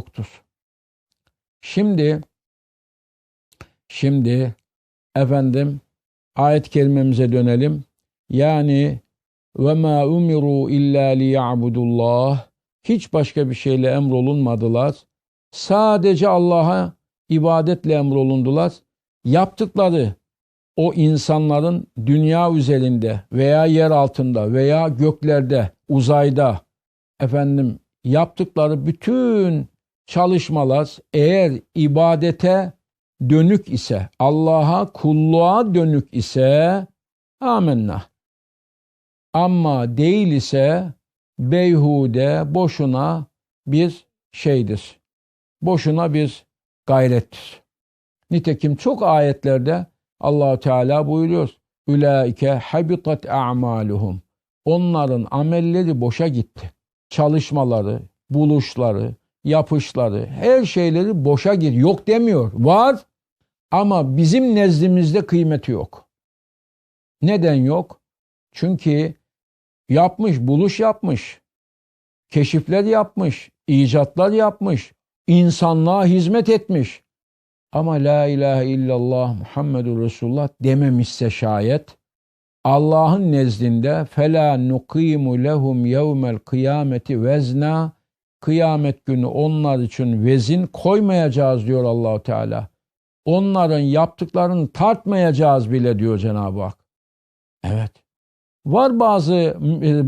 yoktur. Şimdi şimdi efendim ayet kelimemize dönelim. Yani ve ma umiru illa liya'budullah hiç başka bir şeyle emrolunmadılar. Sadece Allah'a ibadetle emrolundular. Yaptıkları o insanların dünya üzerinde veya yer altında veya göklerde, uzayda efendim yaptıkları bütün çalışmalar eğer ibadete dönük ise, Allah'a kulluğa dönük ise amenna. Ama değil ise beyhude, boşuna bir şeydir. Boşuna bir gayrettir. Nitekim çok ayetlerde allah Teala buyuruyor. Ülaike habitat a'maluhum. Onların amelleri boşa gitti. Çalışmaları, buluşları, yapışları, her şeyleri boşa gir. Yok demiyor. Var ama bizim nezdimizde kıymeti yok. Neden yok? Çünkü yapmış, buluş yapmış, keşifler yapmış, icatlar yapmış, insanlığa hizmet etmiş. Ama la ilahe illallah Muhammedur Resulullah dememişse şayet Allah'ın nezdinde fela nuqimu lehum yevmel kıyameti vezna kıyamet günü onlar için vezin koymayacağız diyor Allahu Teala. Onların yaptıklarını tartmayacağız bile diyor Cenab-ı Hak. Evet. Var bazı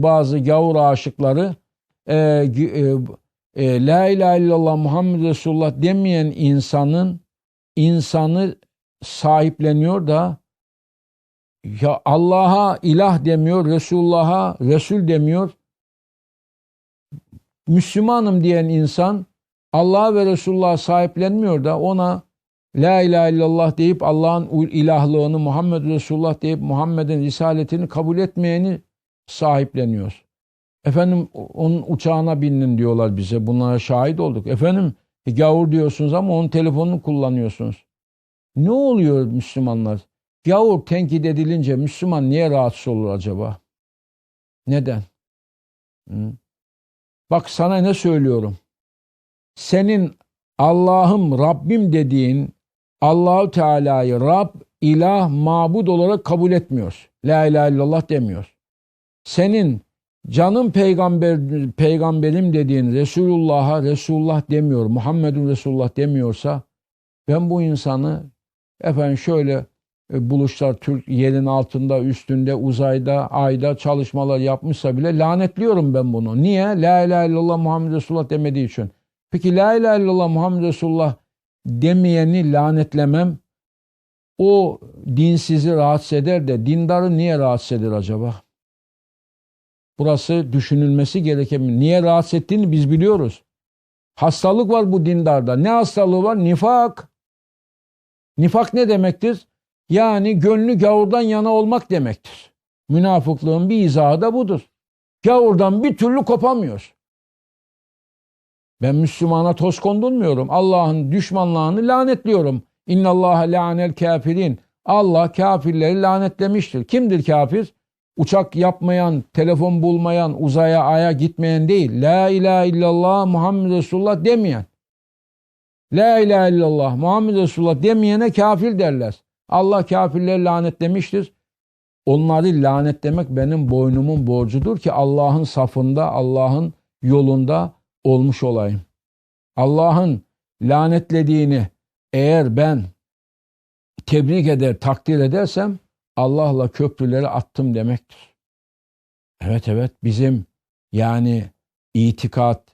bazı gavur aşıkları e, e, e, La ilahe illallah Muhammed Resulullah demeyen insanın insanı sahipleniyor da ya Allah'a ilah demiyor, Resulullah'a Resul demiyor. Müslümanım diyen insan Allah ve Resulullah'a sahiplenmiyor da ona La ilahe illallah deyip Allah'ın ilahlığını Muhammed Resulullah deyip Muhammed'in risaletini kabul etmeyeni sahipleniyor. Efendim onun uçağına bindin diyorlar bize. Bunlara şahit olduk. Efendim e, gavur diyorsunuz ama onun telefonunu kullanıyorsunuz. Ne oluyor Müslümanlar? Gavur tenkit edilince Müslüman niye rahatsız olur acaba? Neden? Hı? Bak sana ne söylüyorum. Senin Allah'ım Rabbim dediğin Allahu Teala'yı Rab, ilah, mabud olarak kabul etmiyor. La ilahe illallah demiyor. Senin canım peygamber peygamberim dediğin Resulullah'a Resulullah demiyor, Muhammedun Resulullah demiyorsa ben bu insanı efendim şöyle buluşlar Türk yerin altında, üstünde, uzayda, ayda çalışmalar yapmışsa bile lanetliyorum ben bunu. Niye? La ilahe illallah Muhammed Resulullah demediği için. Peki la ilahe illallah Muhammed Resulullah demeyeni lanetlemem o dinsizi rahatsız eder de dindarı niye rahatsız eder acaba? Burası düşünülmesi gereken. Niye rahatsız ettiğini biz biliyoruz. Hastalık var bu dindarda. Ne hastalığı var? Nifak. Nifak ne demektir? Yani gönlü gavurdan yana olmak demektir. Münafıklığın bir izahı da budur. Gavurdan bir türlü kopamıyor. Ben Müslümana toz kondurmuyorum. Allah'ın düşmanlığını lanetliyorum. İnna Allah la'anel kafirin. Allah kafirleri lanetlemiştir. Kimdir kafir? Uçak yapmayan, telefon bulmayan, uzaya, aya gitmeyen değil. La ilahe illallah Muhammed Resulullah demeyen. La ilahe illallah Muhammed Resulullah demeyene kafir derler. Allah kafirleri lanetlemiştir. Onları lanetlemek benim boynumun borcudur ki Allah'ın safında, Allah'ın yolunda olmuş olayım. Allah'ın lanetlediğini eğer ben tebrik eder, takdir edersem Allah'la köprüleri attım demektir. Evet evet bizim yani itikat,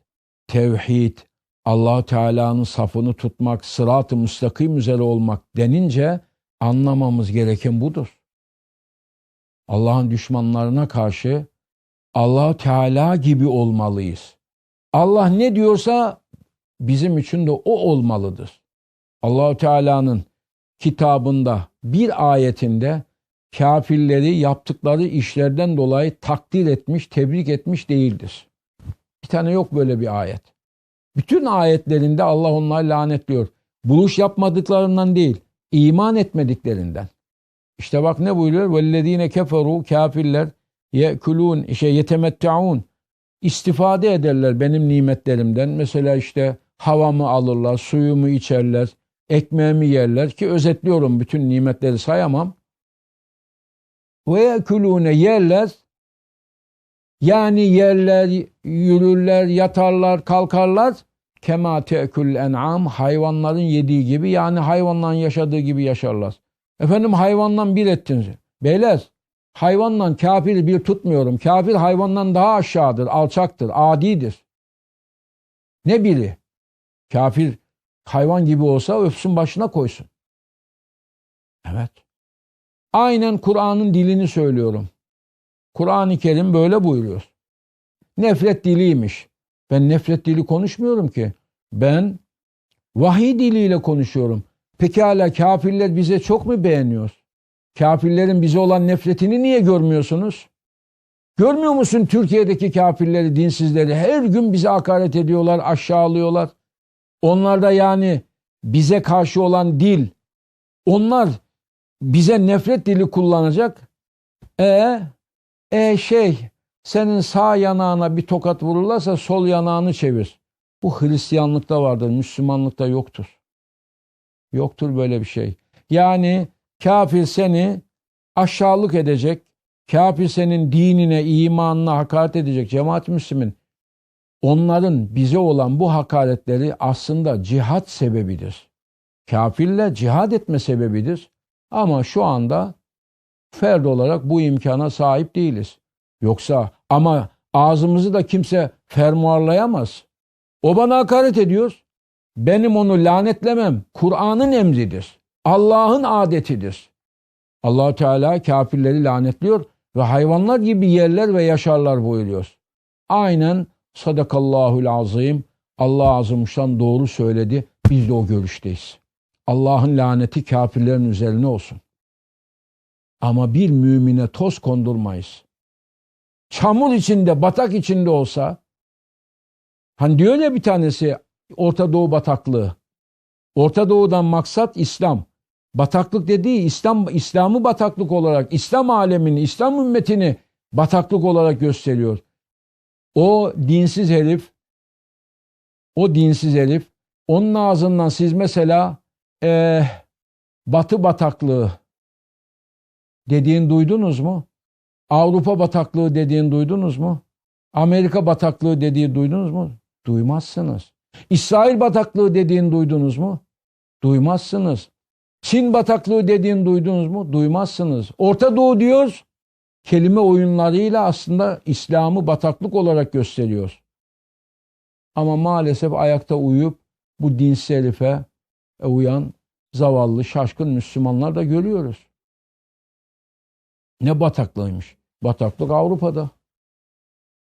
tevhid, allah Teala'nın safını tutmak, sırat-ı müstakim üzere olmak denince anlamamız gereken budur. Allah'ın düşmanlarına karşı allah Teala gibi olmalıyız. Allah ne diyorsa bizim için de o olmalıdır. Allahu Teala'nın kitabında bir ayetinde kafirleri yaptıkları işlerden dolayı takdir etmiş, tebrik etmiş değildir. Bir tane yok böyle bir ayet. Bütün ayetlerinde Allah onları lanetliyor. Buluş yapmadıklarından değil, iman etmediklerinden. İşte bak ne buyuruyor? Vellezine keferu kafirler yekulun şey yetemettaun istifade ederler benim nimetlerimden. Mesela işte havamı alırlar, suyumu içerler, ekmeğimi yerler ki özetliyorum bütün nimetleri sayamam. Ve yekulune yerler yani yerler, yürürler, yatarlar, kalkarlar Kema te'kül en'am hayvanların yediği gibi yani hayvanların yaşadığı gibi yaşarlar. Efendim hayvandan bir ettiniz. Beyler hayvanla kafir bir tutmuyorum. Kafir hayvandan daha aşağıdır, alçaktır, adidir. Ne biri? Kafir hayvan gibi olsa öpsün başına koysun. Evet. Aynen Kur'an'ın dilini söylüyorum. Kur'an-ı Kerim böyle buyuruyor. Nefret diliymiş. Ben nefret dili konuşmuyorum ki. Ben vahiy diliyle konuşuyorum. Pekala kafirler bize çok mu beğeniyor? Kafirlerin bize olan nefretini niye görmüyorsunuz? Görmüyor musun Türkiye'deki kafirleri, dinsizleri? Her gün bize hakaret ediyorlar, aşağılıyorlar. Onlar da yani bize karşı olan dil, onlar bize nefret dili kullanacak. E e şey senin sağ yanağına bir tokat vururlarsa sol yanağını çevir. Bu Hristiyanlıkta vardır, Müslümanlıkta yoktur. Yoktur böyle bir şey. Yani kafir seni aşağılık edecek, kafir senin dinine, imanına hakaret edecek cemaat Müslümin. Onların bize olan bu hakaretleri aslında cihat sebebidir. Kafirle cihad etme sebebidir. Ama şu anda ferd olarak bu imkana sahip değiliz. Yoksa ama ağzımızı da kimse fermuarlayamaz. O bana hakaret ediyor. Benim onu lanetlemem. Kur'an'ın emridir. Allah'ın adetidir. allah Teala kafirleri lanetliyor ve hayvanlar gibi yerler ve yaşarlar buyuruyor. Aynen sadakallahul azim. Allah azimuştan doğru söyledi. Biz de o görüşteyiz. Allah'ın laneti kafirlerin üzerine olsun. Ama bir mümine toz kondurmayız. Çamur içinde, batak içinde olsa, hani diyor ya bir tanesi Orta Doğu bataklığı. Orta Doğu'dan maksat İslam. Bataklık dediği İslam İslam'ı bataklık olarak, İslam alemini, İslam ümmetini bataklık olarak gösteriyor. O dinsiz herif, o dinsiz herif, onun ağzından siz mesela e, Batı bataklığı dediğin duydunuz mu? Avrupa bataklığı dediğin duydunuz mu? Amerika bataklığı dediği duydunuz mu? Duymazsınız. İsrail bataklığı dediğin duydunuz mu? Duymazsınız. Çin bataklığı dediğin duydunuz mu? Duymazsınız. Orta Doğu diyoruz. Kelime oyunlarıyla aslında İslam'ı bataklık olarak gösteriyor. Ama maalesef ayakta uyup bu dinsiz herife uyan zavallı şaşkın Müslümanlar da görüyoruz. Ne bataklığıymış. Bataklık Avrupa'da.